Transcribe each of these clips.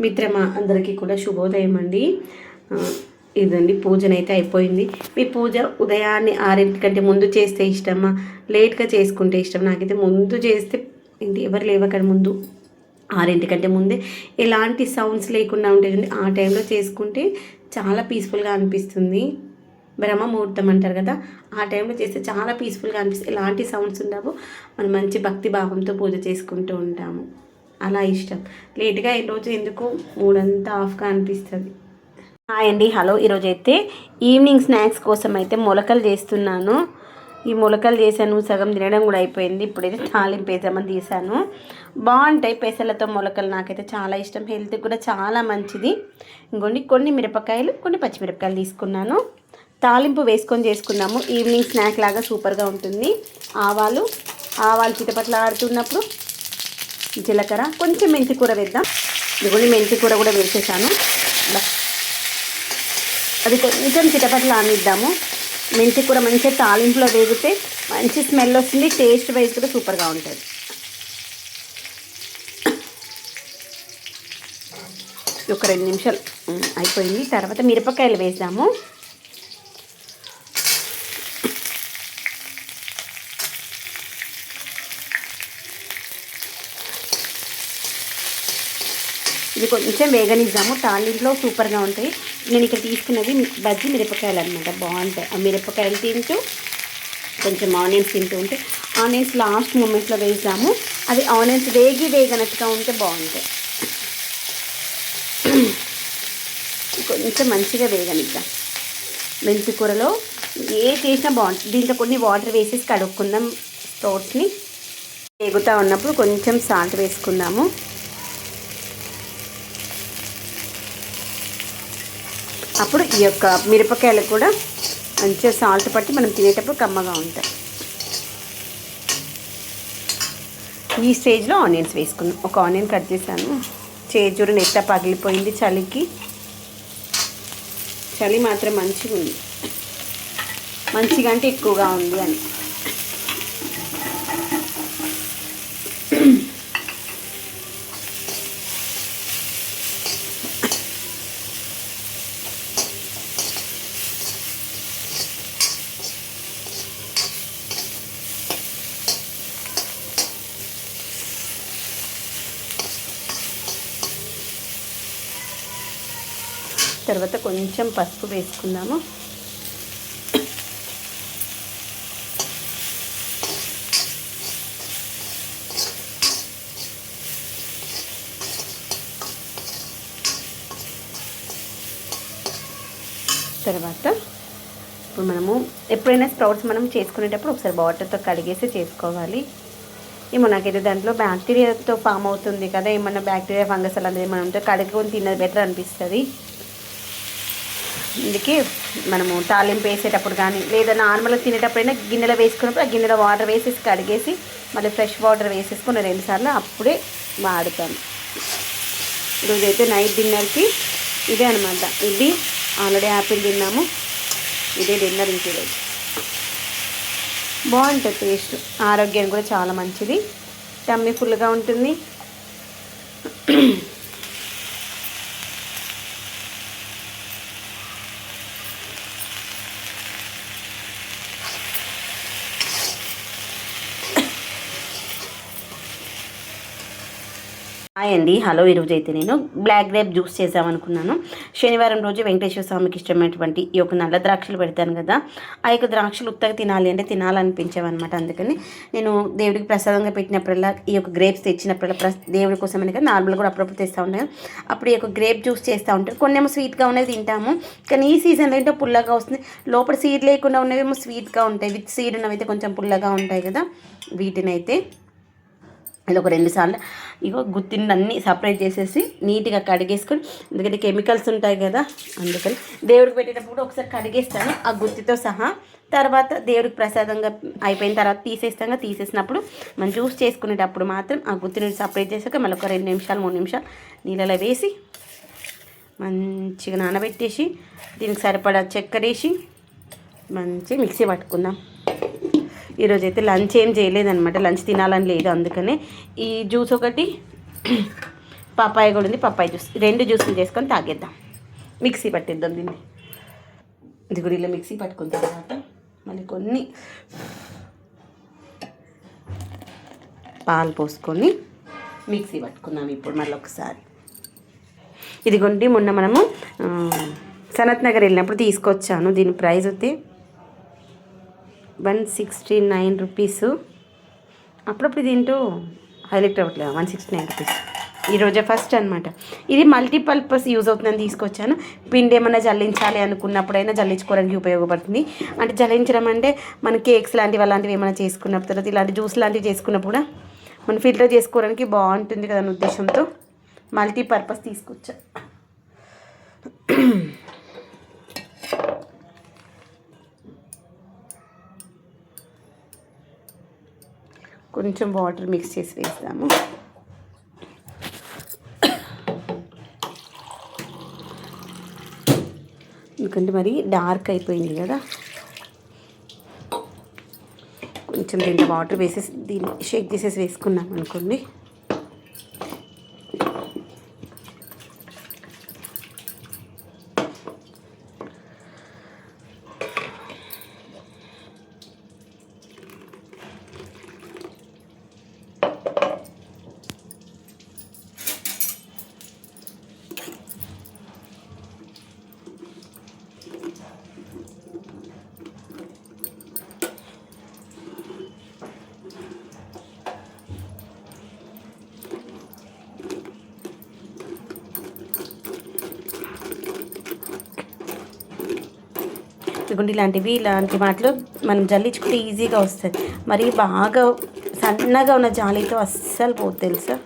మిత్రమా అందరికీ కూడా శుభోదయం అండి. ఇదండి పూజనైతే అయిపోయింది. మీ పూజ ఉదయాన్నే ఆరింటి కంటే ముందు చేస్తే ఇష్టమా? లేట్గా చేసుకుంటే ఇష్టం నాకైతే ముందు చేస్తే ఇంటి ఎవరు లేవకంటే ముందు? ఆరింటి కంటే ముందే. ఎలాంటి సౌండ్స్ లేకుండా ఉంటుంది ఆ టైంలో చేసుకుంటే చాలా పీస్ఫుల్గా అనిపిస్తుంది. బ్రహ్మ ముహూర్తం అంటారు కదా ఆ టైంలో చేస్తే చాలా పీస్ఫుల్గా అనిపిస్తుంది. ఎలాంటి సౌండ్స్ ఉండవు మనం మంచి భక్తి భావంతో పూజ చేసుకుంటూ ఉంటాము. అలా ఇష్టం. లేట్గా ఈరోజు ఎందుకు మూడంతా ఆఫ్గా అనిపిస్తుంది? హాయ్ అండి. హలో. ఈరోజు అయితే ఈవినింగ్ స్నాక్స్ కోసం అయితే మొలకలు చేస్తున్నాను. ఈ మొలకలు చేశాను. సగం తినడం కూడా అయిపోయింది. ఇప్పుడైతే తాలింపు వేసామని తీసాను బాగుంటాయి పెసలతో మొలకలు. నాకైతే చాలా ఇష్టం. హెల్త్ కూడా చాలా మంచిది. ఇంకోండి కొన్ని మిరపకాయలు కొన్ని పచ్చిమిరపకాయలు తీసుకున్నాను. తాలింపు వేసుకొని చేసుకున్నాము ఈవినింగ్ స్నాక్ లాగా సూపర్గా ఉంటుంది. ఆవాలు ఆవాలు చిటపట్ల ఆడుతున్నప్పుడు జీలకర్ర కొంచెం మెంతి కూర వేద్దాం. ఇదిగోండి మెంతి కూర కూడా వేసేసాను. అది కొంచెం చిటపట్ల ఆనిద్దాము మెంతి కూర మంచిగా తాలింపులో వేగితే మంచి స్మెల్ వస్తుంది టేస్ట్ వైజ్ కూడా సూపర్గా ఉంటుంది. ఒక రెండు నిమిషాలు అయిపోయింది. తర్వాత మిరపకాయలు వేసాము కొంచెం వేగనిద్దాము తాలింపులో సూపర్గా ఉంటాయి. నేను ఇక్కడ తీసుకున్నది బజ్జి మిరపకాయలు అనమాట బాగుంటాయి. ఆ మిరపకాయలు తింటూ కొంచెం ఆనియన్స్ తింటూ ఉంటే ఆనియన్స్ లాస్ట్ మూమెంట్లో వేసాము. అది ఆనియన్స్ వేగి వేగనట్టుగా ఉంటే బాగుంటాయి. కొంచెం మంచిగా వేగనిద్దాం. మెంతి కూరలో ఏ చేసినా బాగుంటుంది. దీంట్లో కొన్ని వాటర్ వేసేసి కడుక్కుందాం. స్ప్రౌట్స్ని వేగుతూ ఉన్నప్పుడు కొంచెం సాల్ట్ వేసుకుందాము. అప్పుడు ఈ యొక్క మిరపకాయలు కూడా మంచిగా సాల్ట్ పట్టి మనం తినేటప్పుడు కమ్మగా ఉంటాయి. ఈ స్టేజ్లో ఆనియన్స్ వేసుకున్నాం ఒక ఆనియన్ కట్ చేశాను. చేజూరు నెత్త పగిలిపోయింది చలికి. చలి మాత్రం మంచిగా ఉంది. మంచిగా అంటే ఎక్కువగా ఉంది అని. తర్వాత కొంచెం పసుపు వేసుకుందాము. తర్వాత ఇప్పుడు మనము ఎప్పుడైనా స్ప్రౌట్స్ మనం చేసుకునేటప్పుడు ఒకసారి వాటర్తో కడిగేసి చేసుకోవాలి. ఏమో నాకైతే దాంట్లో బ్యాక్టీరియాతో ఫామ్ అవుతుంది కదా ఏమన్నా బ్యాక్టీరియా ఫంగస్ అలాంటిది ఏమైనా ఉంటే కడుక్కొని తిన్నది బెటర్ అనిపిస్తుంది. అందుకే మనము తాలింపు వేసేటప్పుడు కానీ లేదా నార్మల్గా తినేటప్పుడైనా గిన్నెలో వేసుకున్నప్పుడు ఆ గిన్నెలో వాటర్ వేసేసి కడిగేసి మళ్ళీ ఫ్రెష్ వాటర్ వేసేసుకుని రెండుసార్లు అప్పుడే వాడతాను ఈరోజైతే నైట్ డిన్నర్కి ఇదే అనమాట ఇది ఆల్రెడీ యాపిల్ తిన్నాము. ఇదే డిన్నర్ ఇంకీరోజు బాగుంటుంది టేస్ట్. ఆరోగ్యానికి కూడా చాలా మంచిది. టమ్మీ ఫుల్గా ఉంటుంది. హాయ్ అండి. హలో ఈరోజు అయితే నేను బ్లాక్ గ్రేప్ జ్యూస్ చేద్దామనుకున్నాను. శనివారం రోజు వెంకటేశ్వర స్వామికి ఇష్టమైనటువంటి ఈ యొక్క నల్ల ద్రాక్షలు పెడతాను కదా ఆ యొక్క ద్రాక్షలు ఉత్తగా తినాలి అంటే తినాలనిపించేవన్నమాట. అందుకని నేను దేవుడికి ప్రసాదంగా పెట్టినప్పుడల్లా ఈ యొక్క గ్రేప్స్ తెచ్చినప్పుడల్లా ప్రస్ దేవుడి కోసం అని కదా నార్మల్ కూడా అప్పుడప్పుడు తెస్తూ ఉంటాను. అప్పుడు ఈ యొక్క గ్రేప్ జ్యూస్ చేస్తూ ఉంటాను. కొన్ని ఏమో స్వీట్గా ఉన్నవి తింటాము. కానీ ఈ సీజన్లో ఏంటో పుల్లగా వస్తుంది. లోపల సీడ్ లేకుండా ఉన్నవి ఏమో స్వీట్గా ఉంటాయి. విత్ సీడ్ ఉన్నవి అయితే కొంచెం పుల్లగా ఉంటాయి కదా వీటిని అయితే ఇలా ఒక రెండు సార్లు ఇగో గుత్తిని అన్నీ సపరేట్ చేసేసి నీట్గా కడిగేసుకొని ఎందుకంటే కెమికల్స్ ఉంటాయి కదా అందుకని దేవుడికి పెట్టేటప్పుడు ఒకసారి కడిగేస్తాను ఆ గుత్తితో సహా. తర్వాత దేవుడికి ప్రసాదంగా అయిపోయిన తర్వాత తీసేస్తాగా. తీసేసినప్పుడు మనం జ్యూస్ చేసుకునేటప్పుడు మాత్రం ఆ గుత్తిని సపరేట్ చేసాక మళ్ళీ ఒక రెండు నిమిషాలు మూడు నిమిషాలు నీళ్ళలో వేసి మంచిగా నానబెట్టేసి దీనికి సరిపడా చక్కెర వేసి మంచి మిక్సీ పట్టుకుందాం. ఈరోజు అయితే లంచ్ ఏం చేయలేదనమాట లంచ్ తినాలని లేదు అందుకనే. ఈ జ్యూస్ ఒకటి పప్పాయ కూడా ఉంది పప్పాయ జ్యూస్. రెండు జ్యూసులు చేసుకొని తాగేద్దాం. మిక్సీ పట్టిద్దాం దీన్ని. ఇది కూడా ఇలా మిక్సీ పట్టుకున్న తర్వాత మళ్ళీ కొన్ని పాలు పోసుకొని మిక్సీ పట్టుకుందాం ఇప్పుడు మళ్ళీ ఒకసారి. ఇదిగోండి మొన్న మనము సనత్ నగర్ వెళ్ళినప్పుడు తీసుకొచ్చాను. దీని ప్రైస్ అయితే వన్ సిక్స్టీ నైన్ రూపీస్. అప్పుడప్పుడు దీంట్లో హైలైట్ అవ్వట్లేదు. One sixty nine rupees. ఈరోజే ఫస్ట్ అనమాట ఇది మల్టీపర్పస్ యూజ్ అవుతుందని తీసుకొచ్చాను. పిండి ఏమైనా జల్లించాలి అనుకున్నప్పుడైనా జల్లించుకోవడానికి ఉపయోగపడుతుంది. అంటే జల్లించడం అంటే మన కేక్స్ లాంటివి అలాంటివి ఏమైనా చేసుకున్నప్పుడు తర్వాత ఇలాంటి జ్యూస్ లాంటివి చేసుకున్నప్పుడు కూడా మనం ఫిల్టర్ చేసుకోవడానికి బాగుంటుంది కదా అనే ఉద్దేశంతో మల్టీపర్పస్ తీసుకొచ్చా. కొంచెం వాటర్ మిక్స్ చేసి వేస్తాము. ఎందుకంటే మరి డార్క్ అయిపోయింది కదా. కొంచెం దీంట్లో వాటర్ వేసేసి దీన్ని షేక్ చేసేసి వేసుకున్నాం అనుకోండి. గుండి లాంటివి ఇలాంటి వాటిలో మనం జల్లించుకుంటే ఈజీగా వస్తుంది మరి బాగా సన్నగా ఉన్న జాలీతో అస్సలు పోదు తెలుసా?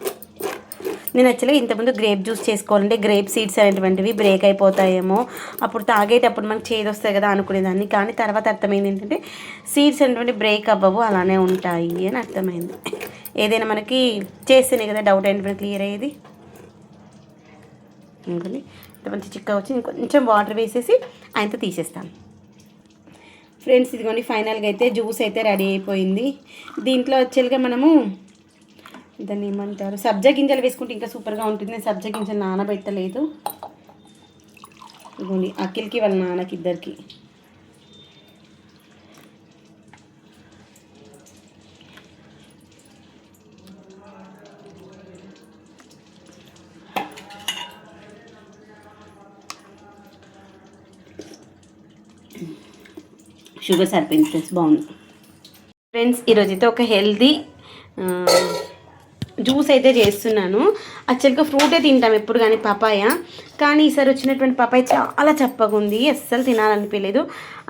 నేను యాక్చువల్గా ఇంతకుముందు గ్రేప్ జ్యూస్ చేసుకోవాలంటే గ్రేప్ సీడ్స్ అనేటువంటివి బ్రేక్ అయిపోతాయేమో. అప్పుడు తాగేటప్పుడు మనకు చేదు వస్తాయి కదా అనుకునేదాన్ని. కానీ తర్వాత అర్థమైంది ఏంటంటే సీడ్స్ అనేటువంటి బ్రేక్ అవ్వవు అలానే ఉంటాయి అని అర్థమైంది. ఏదైనా మనకి చేస్తేనే కదా డౌట్ ఏంటంటే క్లియర్ అయ్యేది. ఇంకొని ఇంత మంచి చిక్క వచ్చి ఇంకొంచెం వాటర్ వేసేసి ఆయనతో తీసేస్తాను. ఫ్రెండ్స్ ఇదిగోండి ఫైనల్గా అయితే జ్యూస్ అయితే రెడీ అయిపోయింది. దీంట్లో యాక్చువల్గా మనము దాన్ని ఏమంటారు సబ్జా గింజలు వేసుకుంటే ఇంకా సూపర్గా ఉంటుంది. నేను సబ్జా గింజలు నానబెట్టలేదు. ఇదిగోండి అఖిల్కి వాళ్ళ నాన్నకి ఇద్దరికి. షుగర్ సరిపోయింది ఫ్రెండ్స్ బాగుంది. ఫ్రెండ్స్ ఈరోజు అయితే ఒక హెల్దీ జ్యూస్ అయితే చేస్తున్నాను. యాక్చువల్గా ఫ్రూటే తింటాం ఎప్పుడు కానీ పపాయ. కానీ ఈసారి వచ్చినటువంటి పపాయ చాలా చప్పగా ఉంది అస్సలు తినాలనిపించలేదు.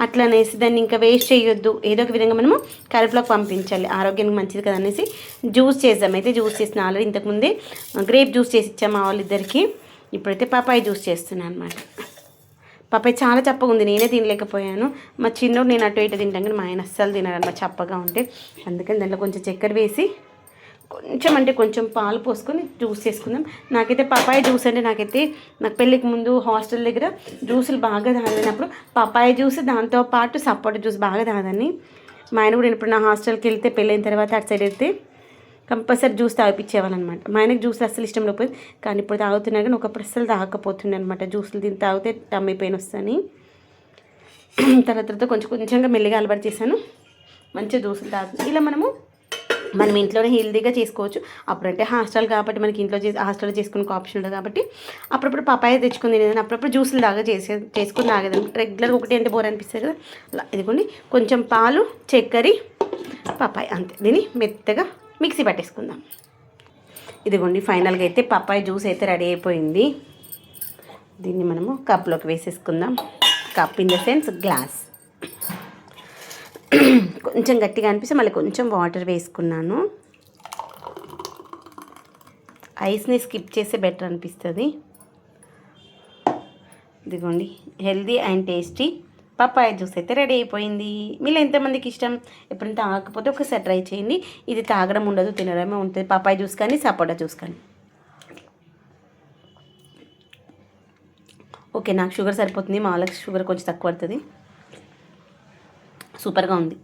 అట్లా అనేసి దాన్ని ఇంకా వేస్ట్ చేయొద్దు. ఏదో ఒక విధంగా మనము కడుపులోకి పంపించాలి. ఆరోగ్యానికి మంచిది కదా అనేసి జ్యూస్ చేద్దాం అయితే జ్యూస్ చేసిన ఆల్రెడీ ఇంతకుముందే గ్రేప్ జ్యూస్ చేసి ఇచ్చాము మా వాళ్ళిద్దరికి. ఇప్పుడైతే పపాయ జ్యూస్ చేస్తున్నాను అనమాట పప్పాయి చాలా చప్పగా ఉంది నేనే తినలేకపోయాను. మా చిన్నోడు నేను అటు ఇటు తింటాను కానీ మా ఆయన అస్సలు తినడన్నమాట చప్పగా ఉంటే. అందుకని దాంట్లో కొంచెం చక్కెర వేసి కొంచెం అంటే కొంచెం పాలు పోసుకొని జ్యూస్ చేసుకుందాం. నాకైతే పపాయ జ్యూస్ అంటే నాకైతే నాకు పెళ్ళికి ముందు హాస్టల్ దగ్గర జ్యూసులు బాగా తాగినప్పుడు పపాయ జ్యూస్ దాంతో పాటు సపోటా జ్యూస్ బాగా తాగదని మా ఆయన కూడా ఇప్పుడు నా హాస్టల్కి వెళ్తే పెళ్ళైన తర్వాత అటు సైడ్ వెళ్తే కంపల్సరీ జ్యూస్ తాగిపించేవాళ్ళనమాట మా ఆయనకు జ్యూస్ అస్సలు ఇష్టం లేకపోయింది. కానీ ఇప్పుడు తాగుతున్నా కానీ ఒకప్పుడు అస్సలు తాగకపోతుండే అనమాట జ్యూసులు దీన్ని తాగితే టమ్ పెయిన్ వస్తుంది తర్వాత తర్వాత కొంచెం కొంచెంగా మెల్లిగా అలవాటు చేశాను. మంచిగా జ్యూసులు తాగుతుంది ఇలా మనము మనం ఇంట్లోనే హెల్తీగా చేసుకోవచ్చు. అప్పుడంటే హాస్టల్ కాబట్టి మనకి ఇంట్లో చేసి హాస్టల్లో చేసుకునే ఆప్షన్ ఉండదు కాబట్టి అప్పుడప్పుడు పపాయ తెచ్చుకుని తినేదాన్ని. అప్పుడప్పుడు జ్యూసులు దాగా చేసే చేసుకుని తాగేదాన్ని. రెగ్యులర్గా ఒకటి అంటే బోర్ అనిపిస్తుంది కదా. అలా ఇదిగోండి. కొంచెం పాలు చక్కెర పపాయ అంతే. దీన్ని మెత్తగా మిక్సీ పట్టేసుకుందాం. ఇదిగోండి ఫైనల్గా అయితే పప్పాయ జ్యూస్ అయితే రెడీ అయిపోయింది. దీన్ని మనము కప్లోకి వేసేసుకుందాం. Cup in the sense glass కొంచెం గట్టిగా అనిపిస్తే మళ్ళీ కొంచెం వాటర్ వేసుకున్నాను. ఐస్ని స్కిప్ చేస్తే బెటర్ అనిపిస్తుంది. ఇదిగోండి healthy and tasty papaya juice అయితే రెడీ అయిపోయింది. మీరు ఎంతమందికి ఇష్టం? ఎప్పుడైనా తాగకపోతే ఒకసారి ట్రై చేయండి. ఇది తాగడం ఉండదు తినడమే ఉంటుంది. పప్పాయ జ్యూస్ కానీ సపోటా జ్యూస్ కానీ. ఓకే నాకు షుగర్ సరిపోతుంది. మా వాళ్ళకి షుగర్ కొంచెం తక్కువ పడుతుంది. సూపర్గా ఉంది.